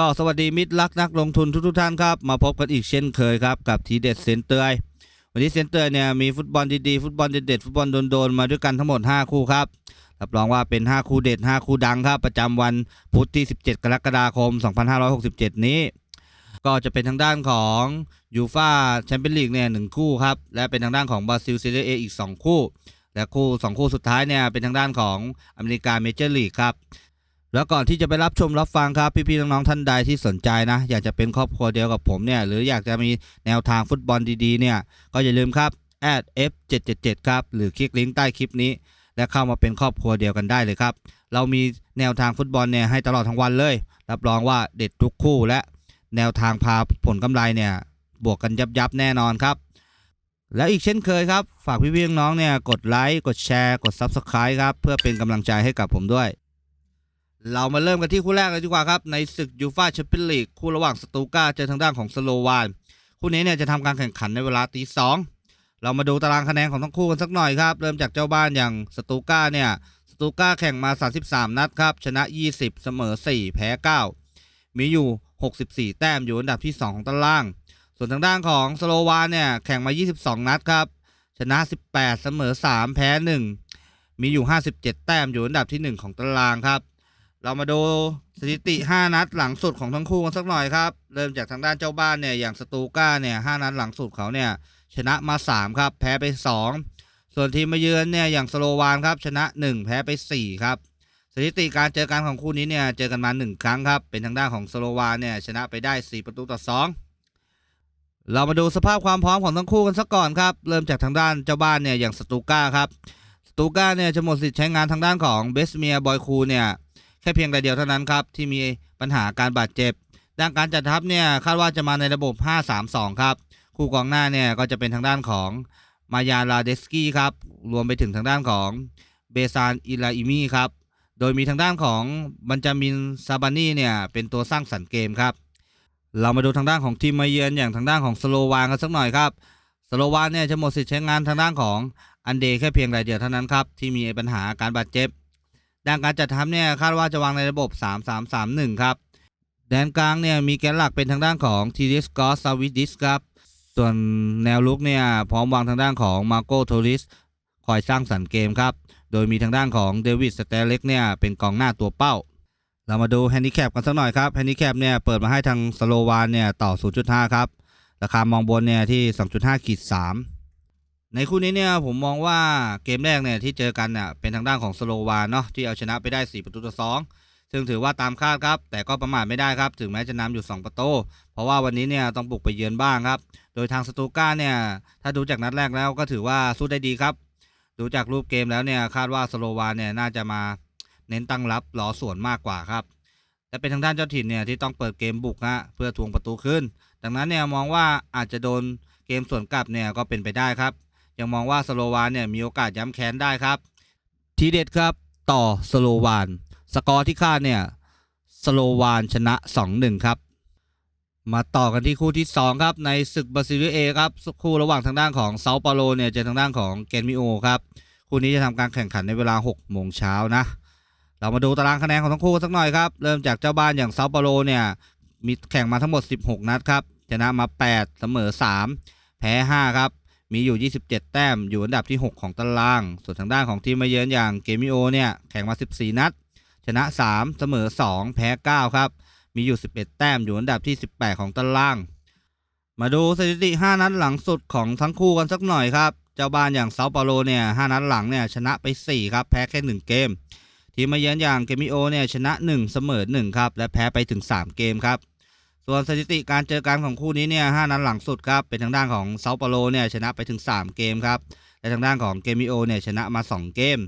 ก็สวัสดีมิตรรักนักลงทุนทุกๆท่านครับ มาพบกันอีกเช่นเคยครับ กับทีเด็ดเซนเตอร์วันนี้เซนเตอร์เนี่ยมีฟุตบอลดีๆ ฟุตบอลเด็ดๆฟุตบอลโดนๆมาด้วยกันทั้งหมด 5 คู่ครับรับรองว่าเป็น 5 คู่เด็ด 5 คู่ดังครับ ประจำวันพุธที่ 17 กรกฎาคม 2567 นี้ ก็จะเป็นทางด้านของยูฟาแชมเปี้ยนลีกเนี่ยหนึ่งคู่ครับ และเป็นทางด้านของบราซิลซีเรียเออีก 2 คู่ และคู่สองคู่สุดท้ายเนี่ยเป็นทางด้านของอเมริกาเมเจอร์ลีกครับ แล้วก่อนที่จะไปรับชมรับฟังครับ พี่ๆน้องๆท่านใดที่สนใจนะ อยากจะเป็นครอบครัวเดียวกับผมเนี่ยหรืออยากจะมีแนวทางฟุตบอลดีๆเนี่ยก็อย่าลืมครับ @f777 ครับหรือคลิกลิงก์ใต้คลิปนี้ และเข้ามาเป็นครอบครัวเดียวกันได้เลยครับ เรามีแนวทางฟุตบอลเนี่ยให้ตลอดทั้งวันเลย รับรองว่าเด็ดทุกคู่และแนวทางพาผลกำไรเนี่ยบวกกันยับยับแน่นอนครับ แล้วอีกเช่นเคยครับ ฝากพี่ๆน้องๆเนี่ยกดไลค์กดแชร์กด Subscribe ครับเพื่อเป็นกำลังใจให้กับผมด้วย เรามาเริ่มกันที่คู่แรกเลยดีกว่าครับ ในศึกยูฟาแชมเปี้ยนลีกคู่ระหว่างสตูก้าเจอทางด้านของสโลวานคู่นี้เนี่ยจะทำการแข่งขันในเวลาตีสองเรามาดูตารางคะแนนของทั้งคู่กันสักหน่อยครับ เริ่มจากเจ้าบ้านอย่างสตูก้าเนี่ยสตูก้าแข่งมา 33 นัดครับ ชนะ 20 เสมอ 4 แพ้ 9 มีอยู่ 64 แต้มอยู่อันดับที่ 2 ของตาราง ส่วนทางด้านของสโลวานเนี่ยแข่งมา 22 นัดครับ ชนะ 18 เสมอ 3 แพ้ 1 มีอยู่ 57 แต้มอยู่อันดับที่ 1 ของตารางครับ เรามาดูสถิติ 5 นัดหลังสุดของทั้งคู่กันสักหน่อยครับ เริ่มจากทางด้านเจ้าบ้านเนี่ยอย่างสตูก้าเนี่ย5นัดหลังสุดเขาเนี่ยชนะมา 3 ครับ แพ้ไป 2 ส่วนทีมมาเยือนเนี่ยอย่างสโลวานครับชนะ 1 แพ้ไป 4 ครับ สถิติการเจอกันของคู่นี้เนี่ยเจอกันมา 1 ครั้งครับ เป็นทางด้านของสโลวานเนี่ยชนะไปได้ 4 ประตูต่อ 2เรามาดูสภาพความพร้อมของทั้งคู่กันสักก่อนครับ เริ่มจากทางด้านเจ้าบ้านเนี่ยอย่างสตูก้าครับ สตูก้าเนี่ยจะหมดสิทธิ์ใช้งานทางด้านของเบสเมียบอยคูเนี่ย ค่เพียงรายเดียวเท่านั้นครับ ที่มีปัญหาการบาดเจ็บด้านการจัดทัพเนี่ยคาดว่าจะมาในระบบ 5-3-2 ครับ คู่กองหน้าเนี่ยก็จะเป็นทางด้านของมายาลาเดสกี้ครับ รวมไปถึงทางด้านของเบซานอิลาอิมีครับ โดยมีทางด้านของบันจามินซาบานีเนี่ยเป็นตัวสร้างสรรค์เกมครับ เรามาดูทางด้านของทีมมาเยือนอย่างทางด้านของสโลวานกันสักหน่อยครับ สโลวานเนี่ยจะหมดสิทธิ์ใช้งานทางด้านของอันเดย์แค่เพียงรายเดียวเท่านั้นครับที่มีปัญหาการบาดเจ็บ ด้านการจัดทัพเนี่ยคาดว่าจะวางในระบบ 3-3-3-1 ครับ แดนกลางเนี่ยมีแกนหลักเป็นทางด้านของทีดิสกอสซาวิดิสครับ ส่วนแนวลุกเนี่ยพร้อมวางทางด้านของมาโกโทริสคอยสร้างสรรค์เกมครับ โดยมีทางด้านของเดวิดสเตเล็กเนี่ยเป็นกองหน้าตัวเป้า เรามาดูแฮนดิแคปกันสักหน่อยครับ แฮนดิแคปเนี่ยเปิดมาให้ทางสโลวานเนี่ยต่อ 0.5 ครับ ราคามองบนเนี่ยที่ 2.5ขีด3 ในคู่นี้เนี่ยผมมองว่าเกมแรกเนี่ยที่เจอกันเนี่ยเป็นทางด้านของสโลวานเนาะที่เอาชนะไปได้ 4 ประตูต่อ 2 ซึ่งถือว่าตามคาดครับ แต่ก็ประมาทไม่ได้ครับ ถึงแม้จะนำอยู่ 2 ประตู เพราะว่าวันนี้เนี่ยต้องบุกไปเยือนบ้างครับ โดยทางสตูก้าเนี่ยถ้าดูจากนัดแรกแล้วก็ถือว่าสู้ได้ดีครับ ดูจากรูปเกมแล้วเนี่ยคาดว่าสโลวานเนี่ยน่าจะมาเน้นตั้งรับรอส่วนมากกว่าครับและเป็นทางด้านเจ้าถิ่นเนี่ยที่ต้องเปิดเกมบุกฮะเพื่อทวงประตูขึ้น ดังนั้นเนี่ยมองว่าอาจจะโดนเกมส่วนกลับเนี่ยก็เป็นไปได้ครับ ยังมองว่าสโลวานเนี่ยมีโอกาสย้ำแค้นได้ครับ ทีเด็ดครับต่อสโลวาน สกอร์ที่คาดเนี่ยสโลวานชนะ 2-1 ครับ มาต่อกันที่คู่ที่ 2 ครับ ในศึกบราซิลเอครับคู่ระหว่างทางด้านของเซาเปาโลเนี่ยเจอทางด้านของเกนมิโอครับคู่นี้จะทำการแข่งขันในเวลา 6 โมงเช้านะ เรามาดูตารางคะแนนของทั้งคู่สักหน่อยครับ เริ่มจากเจ้าบ้านอย่างเซาเปาโลเนี่ยมีแข่งมาทั้งหมด 16 นัดครับชนะมา 8 เสมอ 3 แพ้ 5 ครับ มีอยู่ 27 แต้ม อยู่อันดับที่ 6 ของตาราง ส่วนทางด้านของทีมมาเยือนอย่างเกมิโอเนี่ยแข่งมา 14 นัด ชนะ 3 เสมอ 2 แพ้ 9 ครับ มีอยู่ 11 แต้ม อยู่อันดับที่ 18 ของตาราง มาดูสถิติ 5 นัดหลังสุดของทั้งคู่กันสักหน่อยครับ เจ้าบ้านอย่างเซาเปาโลเนี่ย 5 นัดหลังเนี่ยชนะไป 4 ครับ แพ้แค่ 1 เกม ทีมมาเยือนอย่างเกมิโอเนี่ยชนะ 1 เสมอ 1 ครับ และแพ้ไปถึง 3 เกมครับ ส่วนสถิติการเจอกันของคู่นี้เนี่ย5นัดหลังสุดครับ เป็นทางด้านของเซาเปาโลเนี่ยชนะไปถึง 3 เกมครับ และทางด้านของเกมิโอเนี่ยชนะมา 2 เกม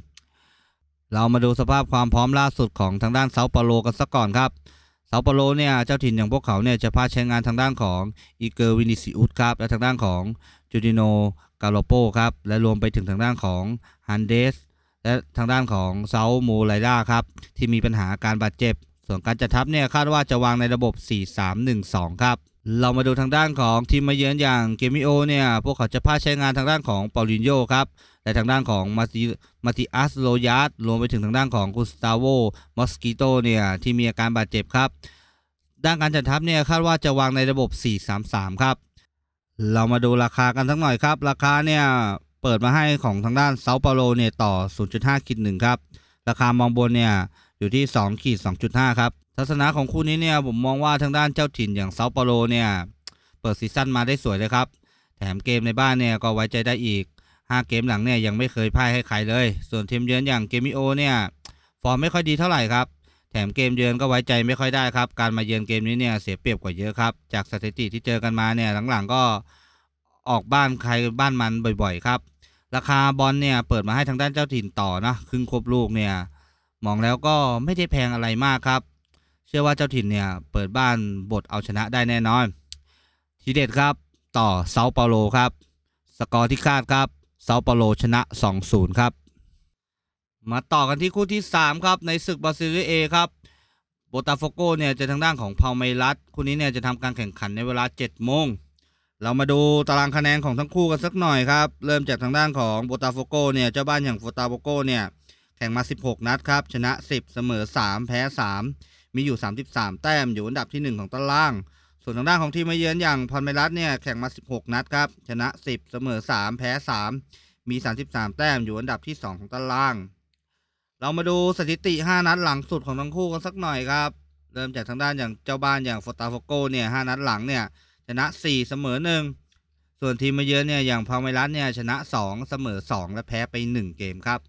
เรามาดูสภาพความพร้อมล่าสุดของทางด้านเซาเปาโลกันสักก่อนครับ เซาเปาโลเนี่ยเจ้าถิ่นอย่างพวกเขาเนี่ยจะพาใช้งานทางด้านของอีเกอร์วินิซิอุสครับ และทางด้านของจูดิโนกาโลโปครับ และรวมไปถึงทางด้านของฮันเดสและทางด้านของเซาโมไลล่าครับที่มีปัญหาการบาดเจ็บ ส่วนการจัดทัพเนี่ยคาดว่าจะวางในระบบ 4-3-1-2 ครับ เรามาดูทางด้านของทีมมาเยือนอย่างเกมิโอเนี่ย พวกเขาจะพาใช้งานทางด้านของปาลินโยครับ และทางด้านของมาติมาติอัสโลยาร์รวมไปถึงทางด้านของกุสตาโวมอสกิโตเนี่ย ที่มีอาการบาดเจ็บครับ ด้านการจัดทัพเนี่ยคาดว่าจะวางในระบบ 4-3-3 ครับ เรามาดูราคากันสักหน่อยครับ ราคาเนี่ยเปิดมาให้ของทางด้านเซาเปาโลเนี่ยต่อ 0.5ขีด1ครับ ราคามองบนเนี่ย อยู่ที่2ขีด2.5 ครับ ทัศนะของคู่นี้เนี่ยผมมองว่าทางด้านเจ้าถิ่นอย่างเซาเปาโลเนี่ยเปิดซีซั่นมาได้สวยเลยครับ แถมเกมในบ้านเนี่ยก็ไว้ใจได้อีก 5 เกมหลังเนี่ยยังไม่เคยพ่ายให้ใครเลย ส่วนทีมเยือนอย่างเกมิโอเนี่ยฟอร์มไม่ค่อยดีเท่าไหร่ครับแถมเกมเยือนก็ไว้ใจไม่ค่อยได้ครับ การมาเยือนเกมนี้เนี่ยเสียเปรียบกว่าเยอะครับ จากสถิติที่เจอกันมาเนี่ยหลังๆก็ออกบ้านใครบ้านมันบ่อยๆครับ ราคาบอลเนี่ยเปิดมาให้ทางด้านเจ้าถิ่นต่อนะครึ่งครบลูกเนี่ย มองแล้วก็ไม่ได้แพงอะไรมากครับ เชื่อว่าเจ้าถิ่นเนี่ยเปิดบ้านบทเอาชนะได้แน่นอน ทีเด็ดครับต่อเซาเปาโลครับ สกอร์ที่คาดครับเซาเปาโลชนะ 2-0 ครับ มาต่อกันที่คู่ที่ 3 ครับ ในศึกบราซิลเอครับโบตาโฟโกเนี่ยจะทางด้านของพาเมรัสคู่นี้เนี่ยจะทำการแข่งขันในเวลา7โมงเรามาดูตารางคะแนนของทั้งคู่กันสักหน่อยครับ เริ่มจากทางด้านของโบตาโฟโกเนี่ยเจ้าบ้านอย่างโบตาโฟโกเนี่ย แข่งมา 16 นัดครับ ชนะ 10 เสมอ 3 แพ้ 3 มีอยู่ 33 แต้มอยู่อันดับที่ 1 ของตาราง ส่วนทางด้านของทีมมาเยือนอย่างพอลเมรัสเนี่ยแข่งมา 16 นัดครับ ชนะ 10 เสมอ 3 แพ้ 3 มี 33 แต้มอยู่อันดับที่ 2 ของตาราง เรามาดูสถิติ 5 นัดหลังสุดของทั้งคู่กันสักหน่อยครับ เริ่มจากทางด้านอย่างเจ้าบ้านอย่างโฟตาโฟโกเนี่ย 5 นัดหลังเนี่ยชนะ 4 เสมอ 1 ส่วนทีมมาเยือนเนี่ยอย่างพาเมรัสเนี่ยชนะ 2 เสมอ 2 และแพ้ไป 1 เกมครับ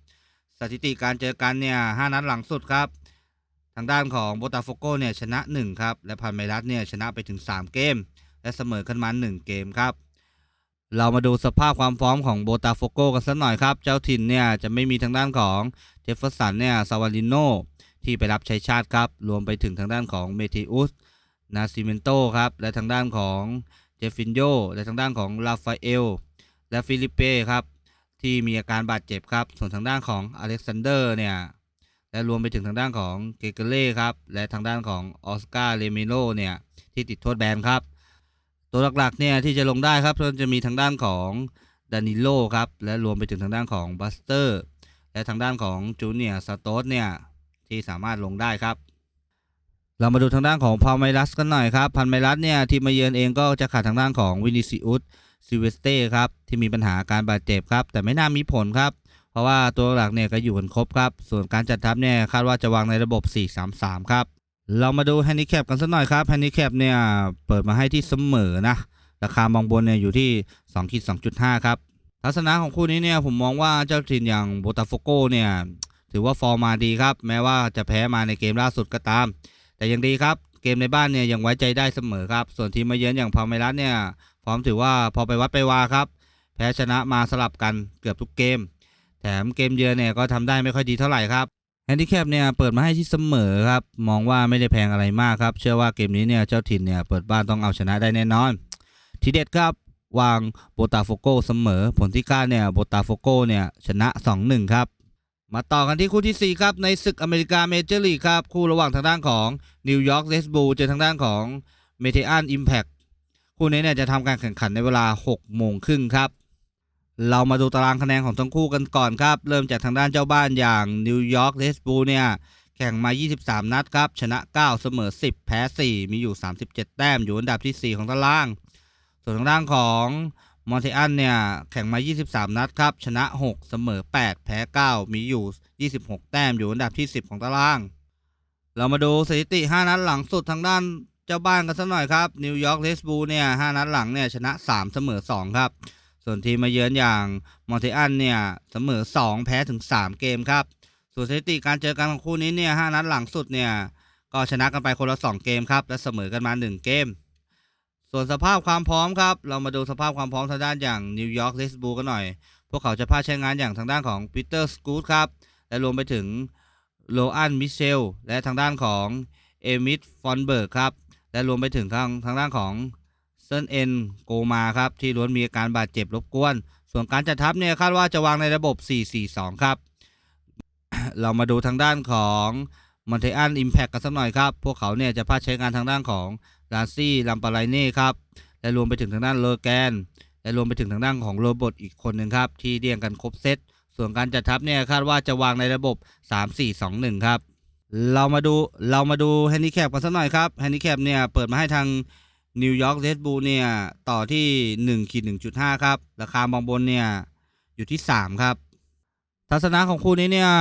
สถิติการเจอกันเนี่ย5นัดหลังสุดครับ ทางด้านของโบตาโฟโกเนี่ยชนะ1ครับและพาเมรัสเนี่ยชนะไปถึง 3 เกม และเสมอกันมา1เกมครับ เรามาดูสภาพความพร้อมของโบตาโฟโกกันสักหน่อยครับ เจ้าถิ่นเนี่ยจะไม่มีทางด้านของเจฟเฟอร์สันเนี่ยซาวาลิโนที่ไปรับใช้ชาติครับ รวมไปถึงทางด้านของเมทิอุสนาซิเมนโตครับ และทางด้านของเจฟฟินโยและทางด้านของลาฟาเอล และฟิลิปเป้ครับ ที่มีอาการบาดเจ็บครับ ส่วนทางด้านของอเล็กซานเดอร์เนี่ย และรวมไปถึงทางด้านของเกเกเล่ครับ และทางด้านของออสการ์เลเมโลเนี่ย ที่ติดโทษแบนครับ ตัวหลักๆเนี่ยที่จะลงได้ครับก็จะมีทางด้านของดานิโลครับ และรวมไปถึงทางด้านของบัสเตอร์ และทางด้านของจูเนียร์สโตสเนี่ย ที่สามารถลงได้ครับเรามาดูทางด้านของพาเมรัสกันหน่อยครับพันเมรัสเนี่ยทีมมาเยือนเองก็จะขาดทางด้านของวินิซิอุส ซิเวสเต้ครับที่มีปัญหาการบาดเจ็บครับ แต่ไม่น่ามีผลครับ เพราะว่าตัวหลักเนี่ยก็อยู่กันครบครับ ส่วนการจัดทัพเนี่ยคาดว่าจะวางในระบบ 4-3-3 ครับ เรามาดูแฮนดิแคปกันสักหน่อยครับแฮนดิแคปเนี่ยเปิดมาให้ที่เสมอนะราคามองบนเนี่ยอยู่ที่2ขีด2.5 ครับทัศนะของคู่นี้เนี่ยผมมองว่าเจ้าถิ่นอย่างโบตาโฟโกเนี่ยถือว่าฟอร์มมาดีครับ แม้ว่าจะแพ้มาในเกมล่าสุดก็ตาม แต่ยังดีครับ เกมในบ้านเนี่ยยังไว้ใจได้เสมอครับ ส่วนทีมมาเยือนอย่างพาเมรัสเนี่ย ฟอร์มถือว่าพอไปวัดไปวาครับ แพ้ชนะมาสลับกันเกือบทุกเกม แถมเกมเยือนเนี่ยก็ทำได้ไม่ค่อยดีเท่าไหร่ครับแฮนดิแคปเนี่ยเปิดมาให้ที่เสมอครับ มองว่าไม่ได้แพงอะไรมากครับ เชื่อว่าเกมนี้เนี่ยเจ้าถิ่นเนี่ยเปิดบ้านต้องเอาชนะได้แน่นอน ทีเด็ดครับวางโบตาโฟโกเสมอ ผลที่คาดเนี่ยโบตาโฟโกเนี่ยชนะ 2-1 ครับ มาต่อกันที่คู่ที่ 4 ครับ ในศึกอเมริกาเมเจอร์ลีกครับ คู่ระหว่างทางด้านของนิวยอร์กเรสบูเจอทางด้านของเมเทอันอิมแพค คู่นี้เนี่ยจะทำการแข่งขันในเวลา6โมงครึ่งครับ เรามาดูตารางคะแนนของทั้งคู่กันก่อนครับ เริ่มจากทางด้านเจ้าบ้านอย่างนิวยอร์กเรสบูลเนี่ยแข่งมา 23 นัดครับ ชนะ 9 เสมอ 10 แพ้ 4 มีอยู่ 37 แต้ม อยู่อันดับที่ 4 ของตาราง ส่วนทางด้านของมอนเทอันเนี่ย แข่งมา 23 นัดครับ ชนะ 6 เสมอ 8 แพ้ 9 มีอยู่ 26 แต้ม อยู่อันดับที่ 10 ของตาราง เรามาดูสถิติ 5 นัดหลังสุดทางด้าน เจ้าบ้านกันสักหน่อยครับนิวยอร์กเรสบูเนี่ย5นัดหลังเนี่ยชนะ 3 เสมอ 2 ครับ ส่วนทีมมาเยือนอย่างมอนเทอันเนี่ยเสมอ 2 แพ้ถึง 3 เกมครับ ส่วนสถิติการเจอกันของคู่นี้เนี่ย5นัดหลังสุดเนี่ยก็ชนะกันไปคนละ 2 เกมครับและเสมอกันมา 1 เกม ส่วนสภาพความพร้อมครับ เรามาดูสภาพความพร้อมทางด้านอย่างนิวยอร์กเรสบูกันหน่อย พวกเขาจะพาใช้งานอย่างทางด้านของปีเตอร์สกูตครับและรวมไปถึงโลอันมิเชลและทางด้านของเอมิดฟอนเบิร์กครับ และรวมไปถึงทางทางด้านของเซนเอ็นโกมาครับที่ล้วนมีอาการบาดเจ็บรบกวน ส่วนการจัดทัพเนี่ยคาดว่าจะวางในระบบ 4-4-2 ครับ เรามาดูทางด้านของมอนเทอันอิมแพคกันสักหน่อยครับ พวกเขาเนี่ยจะพาใช้งานทางด้านของลาซี่ลัมปาไลเน่ครับ และรวมไปถึงทางด้านเลอแกน และรวมไปถึงทางด้านของโรบอทอีกคนหนึ่งครับ ที่เรียงกันครบเซต ส่วนการจัดทัพเนี่ยคาดว่าจะวางในระบบ 3-4-2-1 ครับ เรามาดูเรามาดูแฮนดิแคปกันสักหน่อยครับแฮนดิแคปเนี่ยเปิดมาให้ทางนิวยอร์กเรดบูลเนี่ยต่อที่1ขีด1.5 ครับ ราคามองบนเนี่ยอยู่ที่ 3 ครับ ทัศนะของคู่นี้เนี่ย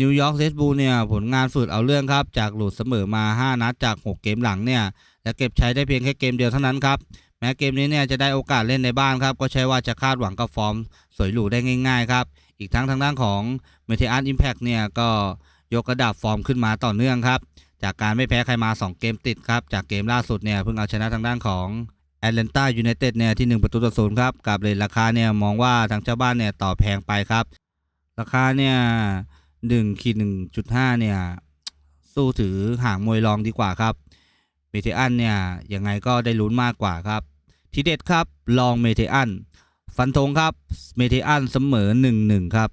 นิวยอร์กเรดบูลเนี่ยผลงานฝืดเอาเรื่องครับ จากหลุดเสมอมา 5 นัดจาก 6 เกมหลังเนี่ยและเก็บใช้ได้เพียงแค่เกมเดียวเท่านั้นครับแม้เกมนี้เนี่ยจะได้โอกาสเล่นในบ้านครับ ก็ใช่ว่าจะคาดหวังกับฟอร์มสวยหรูได้ง่าย ๆ ครับ อีกทั้งทางด้านของเมเทอันอิมแพกเนี่ยก็ ยกระดับฟอร์มขึ้นมาต่อเนื่องครับ จากการไม่แพ้ใครมา 2 เกมติดครับ จากเกมล่าสุดเนี่ยเพิ่งเอาชนะทางด้านของแอตแลนตายูไนเต็ดเนี่ยที่ 1 ประตูต่อศูนย์ครับกับเลทราคาเนี่ยมองว่าทางเจ้าบ้านเนี่ยต่อแพงไปครับ ราคาเนี่ยหนึ่งขีดหนึ่งจุดห้าเนี่ยสู้ถือห่างมวยรองดีกว่าครับเมเทอันเนี่ยยังไงก็ได้ลุ้นมากกว่าครับ ทีเด็ดครับลองเมเทอันฟันธงครับเมเทอันเสมอ1-1ครับ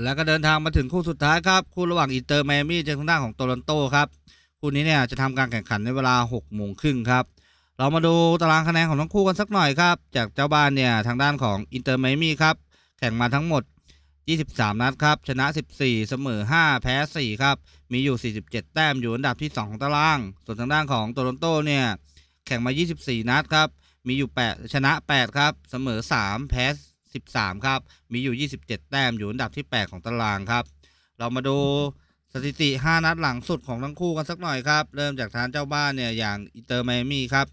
แล้วก็เดินทางมาถึงคู่สุดท้ายครับคู่ระหว่างอินเตอร์ไมอามี่เจอทางด้านของโตลอนโตครับคู่นี้เนี่ยจะทำการแข่งขันในเวลา6โมงครึ่งครับเรามาดูตารางคะแนนของทั้งคู่กันสักหน่อยครับจากเจ้าบ้านเนี่ยทางด้านของอินเตอร์ไมอามี่ครับแข่งมาทั้งหมด 23 นัดครับชนะ 14 เสมอ 5 แพ้ 4 ครับมีอยู่ 47 แต้มอยู่อันดับที่ 2 ของตาราง ส่วนทางด้านของโตลอนโตเนี่ยแข่งมา 24 นัดครับมีอยู่ 8 ชนะ 8 ครับเสมอ 3 แพ้ 13 ครับ มีอยู่ 27 แต้มอยู่อันดับที่ 8 ของตารางครับ เรามาดูสถิติ 5 นัดหลังสุดของทั้งคู่กันสักหน่อยครับ เริ่มจากทางเจ้าบ้านเนี่ยอย่างอินเตอร์ไมอามี่ครับ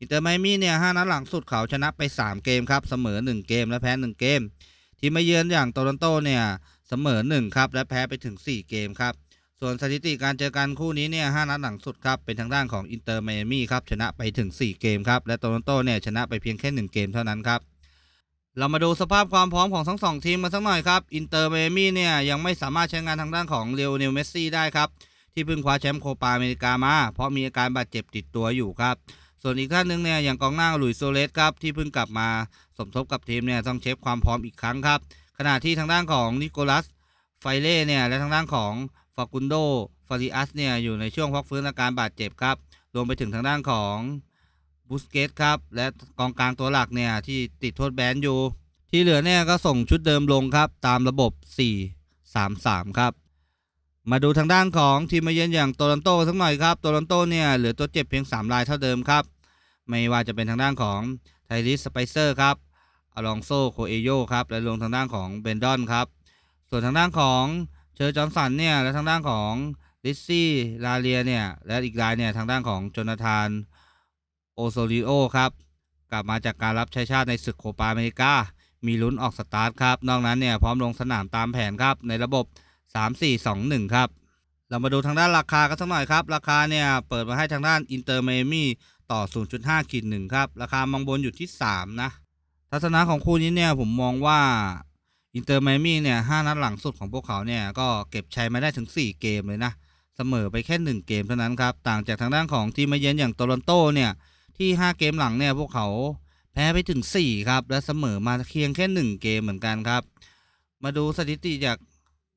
อินเตอร์ไมอามี่เนี่ย5นัดหลังสุดเขาชนะไป 3 เกมครับ เสมอ 1 เกมและแพ้ 1 เกม ทีมมาเยือนอย่างโตลอนโตเนี่ยเสมอ 1 ครับ และแพ้ไปถึง 4 เกมครับ ส่วนสถิติการเจอกันคู่นี้เนี่ย5นัดหลังสุดครับเป็นทางด้านของอินเตอร์ไมอามี่ครับชนะไปถึง 4 เกมครับและโตลอนโตเนี่ยชนะไปเพียงแค่ 1 เกมเท่านั้นครับ เรามาดูสภาพความพร้อมของทั้งสองทีมกันสักหน่อยครับ อินเตอร์ไมมี่เนี่ยยังไม่สามารถใช้งานทางด้านของเรโอเนลเมสซี่ได้ครับ ที่เพิ่งคว้าแชมป์โคปาอเมริกามา เพราะมีอาการบาดเจ็บติดตัวอยู่ครับ ส่วนอีกท่านหนึ่งเนี่ยอย่างกองหน้าหลุยส์โซเลสครับที่เพิ่งกลับมาสมทบกับทีมเนี่ยต้องเช็คความพร้อมอีกครั้งครับ ขณะที่ทางด้านของนิโคลัสไฟเล่เนี่ยและทางด้านของฟากุนโดฟาริอัสเนี่ยอยู่ในช่วงพักฟื้นอาการบาดเจ็บครับ รวมไปถึงทางด้านของ บูสเกตครับ และกองกลางตัวหลักเนี่ยที่ติดโทษแบนอยู่ ที่เหลือเนี่ยก็ส่งชุดเดิมลงครับ ตามระบบ 4-3-3 ครับ มาดูทางด้านของทีมมาเยือนอย่างโตลอนโตสักหน่อยครับ โตลอนโตเนี่ยเหลือตัวเจ็บเพียง 3 รายเท่าเดิมครับ ไม่ว่าจะเป็นทางด้านของไทริสสไปเซอร์ครับอลองโซโคเอโยครับ และรวมทางด้านของเบนดอนครับ ส่วนทางด้านของเชอร์จอนสันเนี่ยและทางด้านของลิซซี่ลาเลียเนี่ยและอีกรายเนี่ยทางด้านของโจนาธาน โอโซลิโอครับ กลับมาจากการรับใช้ชาติในศึกโคปาอเมริกา มีลุ้นออกสตาร์ทครับ นอกนั้นเนี่ยพร้อมลงสนามตามแผนครับในระบบ 3-4-2-1 ครับ เรามาดูทางด้านราคากันสักหน่อยครับ ราคาเนี่ยเปิดมาให้ทางด้านอินเตอร์เมมี่ต่อ 0.5ขีด1ครับ ราคามองบนอยู่ที่ 3 นะ ทัศนะของคู่นี้เนี่ยผมมองว่าอินเตอร์ไมมี่เนี่ยห้านัดหลังสุดของพวกเขาเนี่ยก็เก็บชัยมาได้ถึง 4 เกมเลยนะ เสมอไปแค่ 1 เกมเท่านั้นครับ ต่างจากทางด้านของทีมมาเยือนอย่างโตลอนโตเนี่ย ที่ 5 เกมหลังเนี่ยพวกเขาแพ้ไปถึง 4 ครับ และเสมอมาเพียงแค่ 1 เกมเหมือนกันครับ มาดูสถิติจาก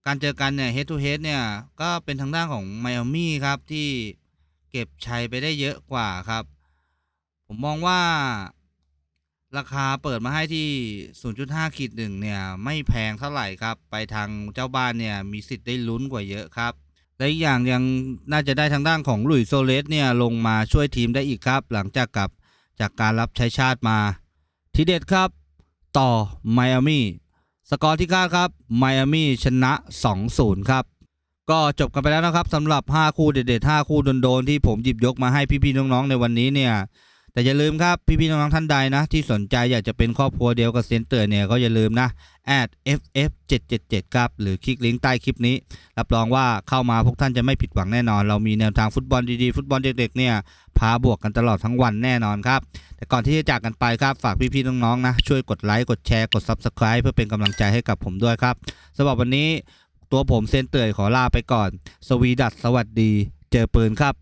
การเจอกันเนี่ย head to head เนี่ยก็เป็นทางด้านของไมอามี่ครับที่เก็บชัยไปได้เยอะกว่าครับ ผมมองว่าราคาเปิดมาให้ที่ 0.5ขีดหนึ่งเนี่ย ไม่แพงเท่าไหร่ครับ ไปทางเจ้าบ้านเนี่ย มีสิทธิ์ได้ลุ้นกว่าเยอะครับ และอีกอย่างยังน่าจะได้ทางด้านของลุยโซเลสเนี่ยลงมาช่วยทีมได้อีกครับ หลังจากกลับจากการรับใช้ชาติมา ทีเด็ดครับ ต่อไมอามี่สกอร์ที่คาดครับไมอามี่ชนะ 2-0 ครับ ก็จบกันไปแล้วนะครับสำหรับ 5 คู่เด็ดๆ5คู่โดนๆที่ผมหยิบยกมาให้พี่ๆน้องๆในวันนี้เนี่ย แต่อย่าลืมครับ พี่ๆน้องๆท่านใดนะ ที่สนใจอยากจะเป็นครอบครัวเดียวกับเซนเตอร์เนี่ยก็อย่าลืมนะ @ff 777 ครับหรือคลิกลิงก์ใต้คลิปนี้ รับรองว่าเข้ามาพวกท่านจะไม่ผิดหวังแน่นอน เรามีแนวทางฟุตบอลดีๆ ฟุตบอลเด็กๆเนี่ยพาบวกกันตลอดทั้งวันแน่นอนครับ แต่ก่อนที่จะจากกันไปครับฝากพี่ๆน้องๆนะช่วยกดไลค์กดแชร์กด Subscribe เพื่อเป็นกำลังใจให้กับผมด้วยครับสำหรับวันนี้ตัวผมเซนเตอร์ขอลาไปก่อน สวีดัสสวัสดี เจอปืนครับ